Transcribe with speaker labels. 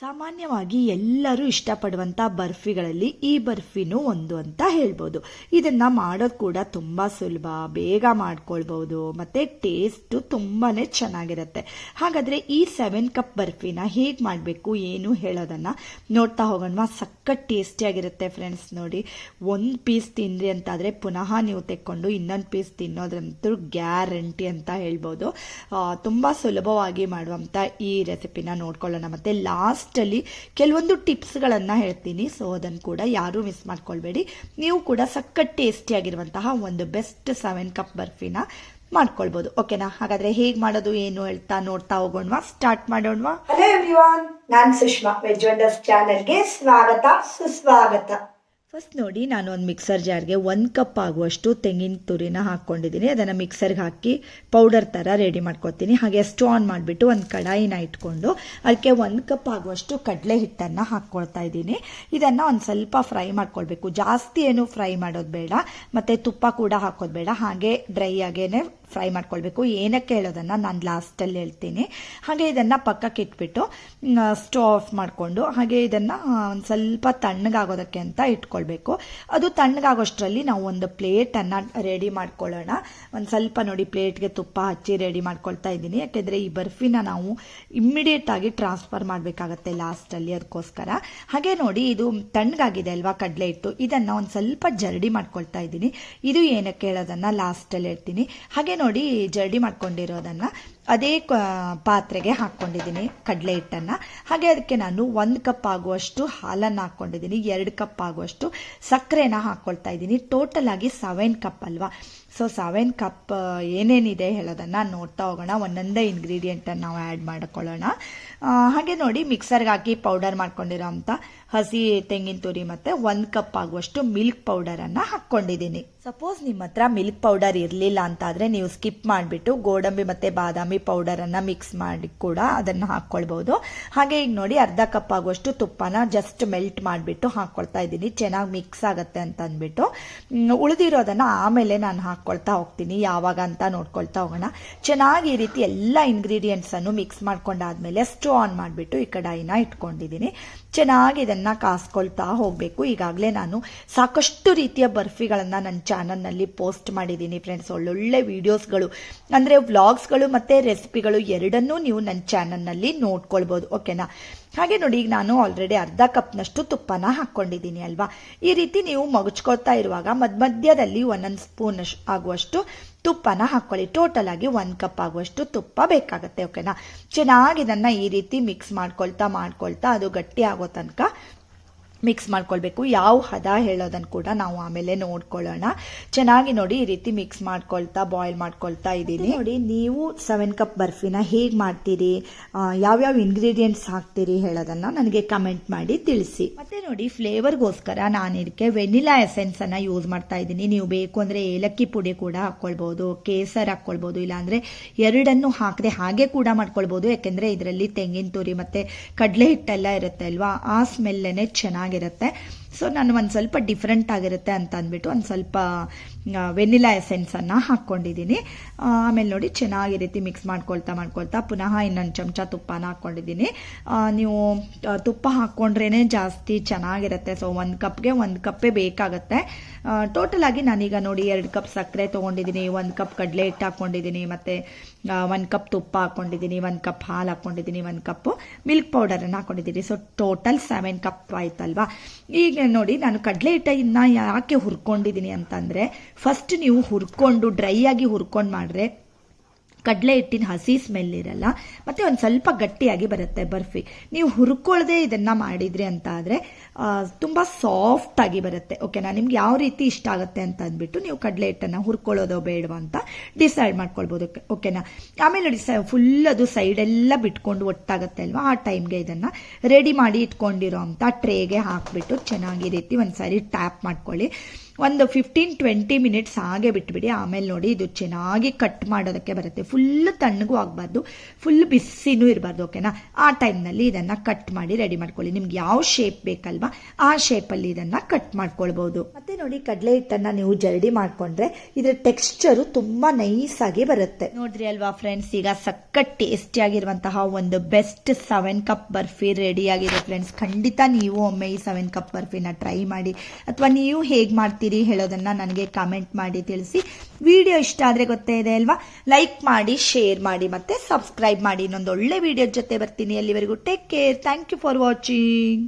Speaker 1: ಸಾಮಾನ್ಯವಾಗಿ ಎಲ್ಲರೂ ಇಷ್ಟಪಡುವಂಥ ಬರ್ಫಿಗಳಲ್ಲಿ ಈ ಬರ್ಫಿನೂ ಒಂದು ಅಂತ ಹೇಳ್ಬೋದು. ಇದನ್ನು ಮಾಡೋದು ಕೂಡ ತುಂಬ ಸುಲಭ. ಬೇಗ ಮಾಡ್ಕೊಳ್ಬೋದು. ಮತ್ತು ಟೇಸ್ಟು ತುಂಬಾ ಚೆನ್ನಾಗಿರುತ್ತೆ. ಹಾಗಾದರೆ ಈ ಸೆವೆನ್ ಕಪ್ ಬರ್ಫಿನ ಹೇಗೆ ಮಾಡಬೇಕು, ಏನು ಹೇಳೋದನ್ನು ನೋಡ್ತಾ ಹೋಗೋಣ ಸಖತ್ ಟೇಸ್ಟಿಯಾಗಿರುತ್ತೆ ಫ್ರೆಂಡ್ಸ್ ನೋಡಿ. ಒಂದು ಪೀಸ್ ತಿಂದ್ರಿ ಅಂತಾದರೆ ಪುನಃ ನೀವು ತೆಕ್ಕೊಂಡು ಇನ್ನೊಂದು ಪೀಸ್ ತಿನ್ನೋದ್ರಂತೂ ಗ್ಯಾರಂಟಿ ಅಂತ ಹೇಳ್ಬೋದು. ತುಂಬ ಸುಲಭವಾಗಿ ಮಾಡುವಂಥ ಈ ರೆಸಿಪಿನ ನೋಡ್ಕೊಳ್ಳೋಣ. ಮತ್ತು ಲಾಸ್ಟಲ್ಲಿ ಕೆಲವೊಂದು ಟಿಪ್ಸ್ಗಳನ್ನು ಹೇಳ್ತೀನಿ. ಸೊ ಅದನ್ನು ಕೂಡ ಯಾರೂ ಮಿಸ್ ಮಾಡ್ಕೊಳ್ಬೇಡಿ. ನೀವು ಕೂಡ ಸಖತ್ ಟೇಸ್ಟಿಯಾಗಿರುವಂತಹ ಒಂದು ಬೆಸ್ಟ್ ಸೆವೆನ್ ಕಪ್ ಬರ್ಫಿನ ಮಾಡ್ಕೊಳ್ಬೋದು. ಓಕೆನಾ ಹಾಗಾದ್ರೆ ಹೇಗೆ ಮಾಡೋದು, ಏನು ಹೇಳ್ತಾ, ನೋಡ್ತಾ ಹೋಗೋಣವಾ? ಸ್ಟಾರ್ಟ್ ಮಾಡೋಣವಾ?
Speaker 2: ಹಲೋ ಎವ್ರಿವಾನ್ ನಾನು ಸುಷ್ಮಾ ವೆಜ್ ವಂಡರ್ಸ್ ಚಾನೆಲ್ಗೆ ಸ್ವಾಗತ, ಸುಸ್ವಾಗತ.
Speaker 1: ಫಸ್ಟ್ ನೋಡಿ ನಾನು ಒಂದು ಮಿಕ್ಸರ್ ಜಾರ್ಗೆ ಒಂದು ಕಪ್ ಆಗುವಷ್ಟು ತೆಂಗಿನ ತುರಿನ ಹಾಕ್ಕೊಂಡಿದ್ದೀನಿ ಅದನ್ನು ಮಿಕ್ಸರ್ಗೆ ಹಾಕಿ ಪೌಡರ್ ಥರ ರೆಡಿ ಮಾಡ್ಕೊತೀನಿ. ಹಾಗೆ ಸ್ಟವ್ ಆನ್ ಮಾಡಿಬಿಟ್ಟು ಒಂದು ಕಡಾಯಿನ ಇಟ್ಕೊಂಡು ಅದಕ್ಕೆ ಒಂದು ಕಪ್ ಆಗುವಷ್ಟು ಕಡಲೆ ಹಿಟ್ಟನ್ನು ಹಾಕ್ಕೊಳ್ತಾ ಇದ್ದೀನಿ. ಇದನ್ನು ಒಂದು ಸ್ವಲ್ಪ ಫ್ರೈ ಮಾಡ್ಕೊಳ್ಬೇಕು. ಜಾಸ್ತಿ ಏನು ಫ್ರೈ ಮಾಡೋದು ಬೇಡ. ಮತ್ತು ತುಪ್ಪ ಕೂಡ ಹಾಕೋದು ಬೇಡ. ಹಾಗೆ ಡ್ರೈ ಆಗೇನೆ ಫ್ರೈ ಮಾಡ್ಕೊಳ್ಬೇಕು. ಏನಕ್ಕೆ ಹೇಳೋದನ್ನು ನಾನು ಲಾಸ್ಟಲ್ಲಿ ಹೇಳ್ತೀನಿ. ಹಾಗೆ ಇದನ್ನು ಪಕ್ಕಕ್ಕೆ ಇಟ್ಬಿಟ್ಟು ಸ್ಟವ್ ಆಫ್ ಮಾಡಿಕೊಂಡು, ಹಾಗೆ ಇದನ್ನು ಒಂದು ಸ್ವಲ್ಪ ತಣ್ಣಗಾಗೋದಕ್ಕೆ ಅಂತ ಇಟ್ಕೊಳ್ಬೇಕು. ಅದು ತಣ್ಣಗಾಗೋಷ್ಟರಲ್ಲಿ ನಾವು ಒಂದು ಪ್ಲೇಟನ್ನು ರೆಡಿ ಮಾಡ್ಕೊಳ್ಳೋಣ. ಒಂದು ಸ್ವಲ್ಪ ನೋಡಿ ಪ್ಲೇಟ್ಗೆ ತುಪ್ಪ ಹಚ್ಚಿ ರೆಡಿ ಮಾಡ್ಕೊಳ್ತಾ ಇದ್ದೀನಿ. ಯಾಕೆಂದರೆ ಈ ಬರ್ಫಿನ ನಾವು ಇಮ್ಮಿಡಿಯೇಟ್ ಆಗಿ ಟ್ರಾನ್ಸ್ಫರ್ ಮಾಡಬೇಕಾಗತ್ತೆ ಲಾಸ್ಟಲ್ಲಿ ಅದಕ್ಕೋಸ್ಕರ ಹಾಗೆ ನೋಡಿ ಇದು ತಣ್ಣಗಾಗಿದೆ ಅಲ್ವಾ ಕಡಲೆ ಇಟ್ಟು ಇದನ್ನು ಒಂದು ಸ್ವಲ್ಪ ಜರಡಿ ಮಾಡ್ಕೊಳ್ತಾ ಇದ್ದೀನಿ. ಇದು ಏನಕ್ಕೆ ಹೇಳೋದನ್ನು ಲಾಸ್ಟಲ್ಲಿ ಹೇಳ್ತೀನಿ. ಹಾಗೆ ನೋಡಿ ಜರಡಿ ಮಾಡ್ಕೊಂಡಿರೋದನ್ನು. ಅದೇ ಪಾತ್ರೆಗೆ ಹಾಕ್ಕೊಂಡಿದ್ದೀನಿ ಕಡಲೆ ಹಿಟ್ಟನ್ನು. ಹಾಗೆ ಅದಕ್ಕೆ ನಾನು ಒಂದು ಕಪ್ ಆಗುವಷ್ಟು ಹಾಲನ್ನು ಹಾಕ್ಕೊಂಡಿದ್ದೀನಿ ಎರಡು ಕಪ್ ಆಗುವಷ್ಟು ಸಕ್ಕರೆನ ಹಾಕ್ಕೊಳ್ತಾ ಇದ್ದೀನಿ. ಟೋಟಲ್ ಆಗಿ ಸೆವೆನ್ ಕಪ್ ಅಲ್ವಾ? ಸೊ ಸೆವೆನ್ ಕಪ್ ಏನೇನಿದೆ ಹೇಳೋದನ್ನು ನೋಡ್ತಾ ಹೋಗೋಣ. ಒಂದೊಂದೇ ಇಂಗ್ರೀಡಿಯೆಂಟನ್ನು ನಾವು ಆ್ಯಡ್ ಮಾಡ್ಕೊಳ್ಳೋಣ. ಹಾಗೆ ನೋಡಿ ಮಿಕ್ಸರ್ಗೆ ಹಾಕಿ ಪೌಡರ್ ಮಾಡ್ಕೊಂಡಿರೋ ಅಂಥ ಹಸಿ ತೆಂಗಿನ ತುರಿ ಮತ್ತು ಒಂದು ಕಪ್ ಆಗುವಷ್ಟು ಮಿಲ್ಕ್ ಪೌಡರನ್ನು ಹಾಕ್ಕೊಂಡಿದ್ದೀನಿ ಸಪೋಸ್ ನಿಮ್ಮ ಹತ್ರ ಮಿಲ್ಕ್ ಪೌಡರ್ ಇರಲಿಲ್ಲ ಅಂತಾದರೆ ನೀವು ಸ್ಕಿಪ್ ಮಾಡಿಬಿಟ್ಟು ಗೋಡಂಬಿ ಮತ್ತು ಬಾದಾಮಿ ಪೌಡರನ್ನು ಮಿಕ್ಸ್ ಮಾಡಿ ಕೂಡ ಅದನ್ನು ಹಾಕೊಳ್ಬಹುದು. ಹಾಗೆ ಈಗ ನೋಡಿ ಅರ್ಧ ಕಪ್ ಆಗುವಷ್ಟು ತುಪ್ಪನ ಜಸ್ಟ್ ಮೆಲ್ಟ್ ಮಾಡಿಬಿಟ್ಟು ಹಾಕ್ಕೊಳ್ತಾ ಇದ್ದೀನಿ. ಚೆನ್ನಾಗಿ ಮಿಕ್ಸ್ ಆಗುತ್ತೆ ಅಂತ ಅಂದ್ಬಿಟ್ಟು. ಉಳಿದಿರೋದನ್ನ ಉಳಿದಿರೋದನ್ನು ಆಮೇಲೆ ನಾನು ಹಾಕ್ಕೊಳ್ತಾ ಹೋಗ್ತೀನಿ. ಯಾವಾಗ ಅಂತ ನೋಡ್ಕೊಳ್ತಾ ಹೋಗೋಣ. ಚೆನ್ನಾಗಿ ಈ ರೀತಿ ಎಲ್ಲ ಇಂಗ್ರೀಡಿಯೆಂಟ್ಸನ್ನು ಮಿಕ್ಸ್ ಮಾಡ್ಕೊಂಡಾದ್ಮೇಲೆ ಸ್ಟೋ ಆನ್ ಮಾಡಿಬಿಟ್ಟು ಈ ಕಡಾಯಿನ ಇಟ್ಕೊಂಡಿದ್ದೀನಿ. ಚೆನ್ನಾಗಿ ಇದನ್ನು ಕಾಸ್ಕೊಳ್ತಾ ಹೋಗಬೇಕು. ಈಗಾಗಲೇ ನಾನು ಸಾಕಷ್ಟು ರೀತಿಯ ಬರ್ಫಿಗಳನ್ನು ನನ್ನ ಚಾನಲ್ನಲ್ಲಿ ಪೋಸ್ಟ್ ಮಾಡಿದ್ದೀನಿ ಫ್ರೆಂಡ್ಸ್. ಒಳ್ಳೊಳ್ಳೆ ವೀಡಿಯೋಸ್ಗಳು, ಅಂದರೆ ವ್ಲಾಗ್ಸ್ಗಳು ಮತ್ತು ರೆಸಿಪಿಗಳು ಎರಡನ್ನೂ ನೀವು ನನ್ನ ಚಾನಲ್ನಲ್ಲಿ ನೋಡ್ಕೊಳ್ಬೋದು. ಓಕೆನಾ? ಹಾಗೆ ನೋಡಿ, ಈಗ ನಾನು ಆಲ್ರೆಡಿ ಅರ್ಧ ಕಪ್ನಷ್ಟು ತುಪ್ಪನ ಹಾಕ್ಕೊಂಡಿದ್ದೀನಿ ಅಲ್ವಾ? ಈ ರೀತಿ ನೀವು ಮಗುಚ್ಕೊಳ್ತಾ ಇರುವಾಗ ಮಧ್ಯ ಮಧ್ಯದಲ್ಲಿ ಒಂದೊಂದು ಸ್ಪೂನ್ ಆಗುವಷ್ಟು ತುಪ್ಪನ ಹಾಕ್ಕೊಳ್ಳಿ. ಟೋಟಲ್ ಆಗಿ ಒಂದು ಕಪ್ ಆಗುವಷ್ಟು ತುಪ್ಪ ಬೇಕಾಗುತ್ತೆ ಓಕೆನಾ ಚೆನ್ನಾಗಿ ಇದನ್ನು ಈ ರೀತಿ ಮಿಕ್ಸ್ ಮಾಡ್ಕೊಳ್ತಾ ಮಾಡ್ಕೊಳ್ತಾ ಅದು ಗಟ್ಟಿ ಆಗೋ ತನಕ ಮಿಕ್ಸ್ ಮಾಡ್ಕೊಳ್ಬೇಕು. ಯಾವ ಹದ ಹೇಳೋದನ್ನ ಕೂಡ ನಾವು ಆಮೇಲೆ ನೋಡ್ಕೊಳ್ಳೋಣ. ಚೆನ್ನಾಗಿ ನೋಡಿ ಈ ರೀತಿ ಮಿಕ್ಸ್ ಮಾಡ್ಕೊಳ್ತಾ ಬಾಯ್ಲ್ ಮಾಡ್ಕೊಳ್ತಾ ಇದ್ದೀನಿ. ನೋಡಿ ನೀವು ಸೆವೆನ್ ಕಪ್ ಬರ್ಫಿನ ಹೇಗೆ ಮಾಡ್ತೀರಿ? ಯಾವ್ಯಾವ ಇಂಗ್ರೀಡಿಯೆಂಟ್ಸ್ ಹಾಕ್ತೀರಿ ಹೇಳೋದನ್ನ ನನಗೆ ಕಮೆಂಟ್ ಮಾಡಿ ತಿಳಿಸಿ. ಮತ್ತೆ ನೋಡಿ ಫ್ಲೇವರ್ಗೋಸ್ಕರ ನಾನು ಇದಕ್ಕೆ ವೆನಿಲಾ ಎಸೆನ್ಸ್ ಅನ್ನ ಯೂಸ್ ಮಾಡ್ತಾ ಇದ್ದೀನಿ. ನೀವು ಬೇಕು ಅಂದ್ರೆ ಏಲಕ್ಕಿ ಪುಡಿ ಕೂಡ ಹಾಕ್ಕೊಳ್ಬೋದು ಕೇಸರ್ ಹಾಕ್ಕೊಳ್ಬಹುದು ಇಲ್ಲಾಂದ್ರೆ ಎರಡನ್ನು ಹಾಕದೆ ಹಾಗೆ ಕೂಡ ಮಾಡ್ಕೊಳ್ಬಹುದು ಯಾಕೆಂದ್ರೆ ಇದರಲ್ಲಿ ತೆಂಗಿನ ತುರಿ ಮತ್ತೆ ಕಡಲೆ ಹಿಟ್ಟೆಲ್ಲ ಇರುತ್ತೆ ಅಲ್ವಾ ಆ ಸ್ಮೆಲ್ಲೇನೆ ಚೆನ್ನಾಗಿರುತ್ತೆ ಸೊ ನಾನು ಒಂದು ಸ್ವಲ್ಪ ಡಿಫ್ರೆಂಟ್ ಆಗಿರುತ್ತೆ ಅಂತ ಅಂದ್ಬಿಟ್ಟು ಒಂದು ಸ್ವಲ್ಪ ವೆನಿಲಾ ಎಸೆನ್ಸನ್ನು ಹಾಕ್ಕೊಂಡಿದ್ದೀನಿ ಆಮೇಲೆ ನೋಡಿ ಚೆನ್ನಾಗಿ ರೀತಿ ಮಿಕ್ಸ್ ಮಾಡ್ಕೊಳ್ತಾ ಮಾಡ್ಕೊಳ್ತಾ ಪುನಃ ಇನ್ನೊಂದು ಚಮಚ ತುಪ್ಪನ ಹಾಕ್ಕೊಂಡಿದ್ದೀನಿ ನೀವು ತುಪ್ಪ ಹಾಕ್ಕೊಂಡ್ರೇ ಜಾಸ್ತಿ ಚೆನ್ನಾಗಿರುತ್ತೆ. ಸೊ ಒಂದು ಕಪ್ಗೆ ಒಂದು ಕಪ್ಪೇ ಬೇಕಾಗುತ್ತೆ. ಟೋಟಲ್ ಆಗಿ ನಾನೀಗ ನೋಡಿ ಎರಡು ಕಪ್ ಸಕ್ಕರೆ ತೊಗೊಂಡಿದ್ದೀನಿ, ಒಂದು ಕಪ್ ಕಡಲೆ ಹಿಟ್ಟು ಹಾಕ್ಕೊಂಡಿದ್ದೀನಿ ಮತ್ತು ಒಂದು ಕಪ್ ತುಪ್ಪ ಹಾಕ್ಕೊಂಡಿದ್ದೀನಿ ಒಂದು ಕಪ್ ಹಾಲು ಹಾಕ್ಕೊಂಡಿದ್ದೀನಿ ಒಂದು ಕಪ್ಪು ಮಿಲ್ಕ್ ಪೌಡರನ್ನು ಹಾಕ್ಕೊಂಡಿದ್ದೀನಿ ಸೊ ಟೋಟಲ್ ಸೆವೆನ್ ಕಪ್ ಆಯ್ತಲ್ವಾ? ಈಗ ನೋಡಿ ನಾನು ಕಡಲೆ ಹಿಟ್ಟನ್ನ ಯಾಕೆ ಹುರ್ಕೊಂಡಿದ್ದೀನಿ ಅಂತಂದರೆ ಫಸ್ಟ್ ನೀವು ಹುರ್ಕೊಂಡು ಡ್ರೈ ಆಗಿ ಹುರ್ಕೊಂಡು ಮಾಡಿದ್ರೆ ಕಡಲೆ ಹಿಟ್ಟಿನ ಹಸಿ ಸ್ಮೆಲ್ ಇರಲ್ಲ, ಮತ್ತು ಒಂದು ಸ್ವಲ್ಪ ಗಟ್ಟಿಯಾಗಿ ಬರುತ್ತೆ ಬರ್ಫಿ. ನೀವು ಹುರ್ಕೊಳ್ಳದೆ ಇದನ್ನು ಮಾಡಿದ್ರಿ ಅಂತ ಆದರೆ ತುಂಬ ಸಾಫ್ಟಾಗಿ ಬರುತ್ತೆ ಓಕೆನಾ ನಿಮ್ಗೆ ಯಾವ ರೀತಿ ಇಷ್ಟ ಆಗುತ್ತೆ ಅಂತ ಅಂದ್ಬಿಟ್ಟು ನೀವು ಕಡಲೆ ಹಿಟ್ಟನ್ನು ಹುರ್ಕೊಳ್ಳೋದೋ ಬೇಡವಾ ಅಂತ ಡಿಸೈಡ್ ಮಾಡ್ಕೊಳ್ಬೋದು ಓಕೆನಾ ಆಮೇಲೆ ನೋಡಿ ಫುಲ್ ಅದು ಸೈಡೆಲ್ಲ ಬಿಟ್ಕೊಂಡು ಒಟ್ಟಾಗುತ್ತೆ ಅಲ್ವಾ? ಆ ಟೈಮ್ಗೆ ಇದನ್ನು ರೆಡಿ ಮಾಡಿ ಇಟ್ಕೊಂಡಿರೋ ಅಂತ ಟ್ರೇಗೆ ಹಾಕಿಬಿಟ್ಟು ಚೆನ್ನಾಗಿ ರೀತಿ ಒಂದು ಸಾರಿ ಟ್ಯಾಪ್ ಮಾಡ್ಕೊಳ್ಳಿ. ಒಂದು ಫಿಫ್ಟೀನ್ ಟ್ವೆಂಟಿ ಮಿನಿಟ್ಸ್ ಹಾಗೆ ಬಿಟ್ಬಿಡಿ. ಆಮೇಲೆ ನೋಡಿ ಇದು ಚೆನ್ನಾಗಿ ಕಟ್ ಮಾಡೋದಕ್ಕೆ ಬರುತ್ತೆ. ಫುಲ್ ತಣ್ಣಗೂ ಆಗಬಾರ್ದು. ಫುಲ್ ಬಿಸಿನೂ ಇರಬಾರ್ದು ಓಕೆನಾ ಆ ಟೈಮ್ನಲ್ಲಿ ಇದನ್ನು ಕಟ್ ಮಾಡಿ ರೆಡಿ ಮಾಡ್ಕೊಳ್ಳಿ. ನಿಮ್ಗೆ ಯಾವ ಶೇಪ್ ಬೇಕಲ್ವಾ, ಆ ಶೇಪಲ್ಲಿ ಇದನ್ನು ಕಟ್ ಮಾಡ್ಕೊಳ್ಬೋದು. ಮತ್ತೆ ನೋಡಿ ಕಡಲೆ ಹಿಟ್ಟನ್ನು ನೀವು ಜರಡಿ ಮಾಡಿಕೊಂಡ್ರೆ ಇದರ ಟೆಕ್ಸ್ಚರು ತುಂಬ ನೈಸಾಗಿ ಬರುತ್ತೆ. ನೋಡ್ರಿ ಅಲ್ವಾ ಫ್ರೆಂಡ್ಸ್ ಈಗ ಸಖತ್ ಟೇಸ್ಟಿಯಾಗಿರುವಂತಹ ಒಂದು best seven cup barfi ready ಆಗಿದೆ ಫ್ರೆಂಡ್ಸ್ ಖಂಡಿತ ನೀವು ಒಮ್ಮೆ ಈ ಸೆವೆನ್ ಕಪ್ ಬರ್ಫಿನ ಟ್ರೈ ಮಾಡಿ. ಅಥವಾ ನೀವು ಹೇಗೆ ಮಾಡ್ತೀರಿ ಹೇಳೋದನ್ನ ನನಗೆ ಕಾಮೆಂಟ್ ಮಾಡಿ ತಿಳಿಸಿ. ವಿಡಿಯೋ ಇಷ್ಟ ಆದರೆ ಗೊತ್ತೇ ಇದೆ ಅಲ್ವಾ? ಲೈಕ್ ಮಾಡಿ ಶೇರ್ ಮಾಡಿ ಮತ್ತೆ ಸಬ್ಸ್ಕ್ರೈಬ್ ಮಾಡಿ. ಇನ್ನೊಂದು ಒಳ್ಳೆ ವಿಡಿಯೋ ಜೊತೆ ಬರ್ತೀನಿ ಅಲ್ಲಿವರೆಗೂ. Take care thank you for watching